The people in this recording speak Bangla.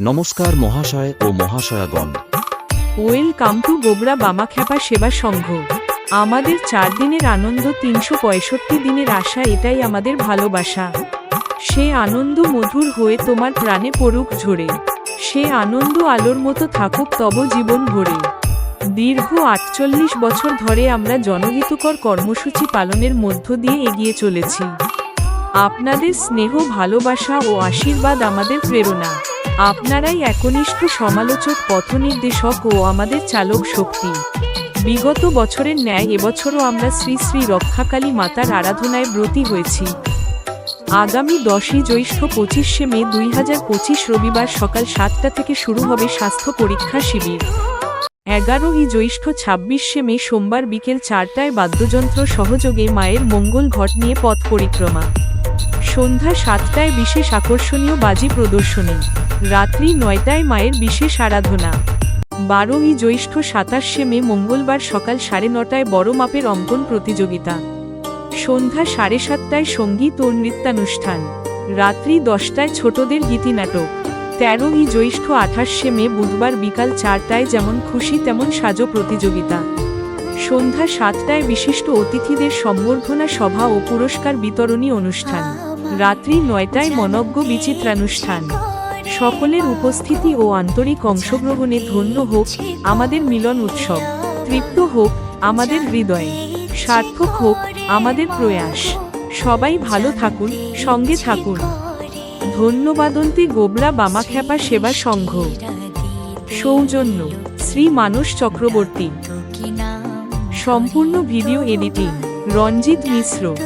নমস্কার মহাশয় ও মহাশয়াগণ। Welcome to Gobra Bamakhyapa Seva Sangha. আমাদের চার দিনের আনন্দ তিনশো পঁয়ষট্টি দিনের আশা, এটাই আমাদের ভালোবাসা। সে আনন্দ মধুর হয়ে তোমার প্রাণে পড়ুক ঝরে। সে আনন্দ আলোর মতো থাকুক তব জীবন ভরে। দীর্ঘ আটচল্লিশ বছর ধরে আমরা জনহিতকর কর্মসূচি পালনের মধ্য দিয়ে এগিয়ে চলেছি। আপনাদের স্নেহ, ভালোবাসা ও আশীর্বাদ আমাদের প্রেরণা। আপনারাই একনিষ্ঠ সমালোচক, পথনির্দেশক ও আমাদের চালক শক্তি। বিগত বছরের ন্যায় এবছরও আমরা শ্রী শ্রী রক্ষাকালী মাতার আরাধনায় ব্রতী হয়েছি। আগামী দশই জ্যৈষ্ঠ পঁচিশে মে দুই হাজার পঁচিশ রবিবার সকাল সাতটা থেকে শুরু হবে স্বাস্থ্য পরীক্ষা শিবির। এগারোই জ্যৈষ্ঠ ছাব্বিশে মে সোমবার বিকেল চারটায় বাদ্যযন্ত্র সহযোগে মায়ের মঙ্গল ঘট নিয়ে পথ পরিক্রমা। সন্ধ্যা সাতটায় বিশেষ আকর্ষণীয় বাজি প্রদর্শনী। রাত্রি নয়টায় মায়ের বিশেষ আরাধনা। বারোই জ্যৈষ্ঠ সাতাশে মে মঙ্গলবার সকাল সাড়ে নটায় বড় মাপের অঙ্কন প্রতিযোগিতা। সন্ধ্যা সাড়ে সাতটায় সংগীত ও নৃত্যানুষ্ঠান। রাত্রি দশটায় ছোটদের গীতিনাটক তেরোই জ্যৈষ্ঠ আঠাশে মে বুধবার বিকাল চারটায় যেমন খুশি, তেমন সাজো প্রতিযোগিতা। সন্ধ্যা সাতটায় বিশিষ্ট অতিথিদের সম্বর্ধনা সভা ও পুরস্কার বিতরণী অনুষ্ঠান। রাত্রি নয়টায় মনজ্ঞ বিচিত্রানুষ্ঠান। সকলের উপস্থিতি ও আন্তরিক অংশগ্রহণে ধন্য হোক আমাদের মিলন উৎসব। তৃপ্ত হোক আমাদের হৃদয়। সার্থক হোক আমাদের প্রয়াস। সবাই ভালো থাকুন, সঙ্গে থাকুন। ধন্যবাদন্তি গোবরা বামাখ্যাপা সেবা সংঘ। সৌজন্য, শ্রী মানস চক্রবর্তী। সম্পূর্ণ ভিডিও এডিটিং, রঞ্জিত মিশ্র।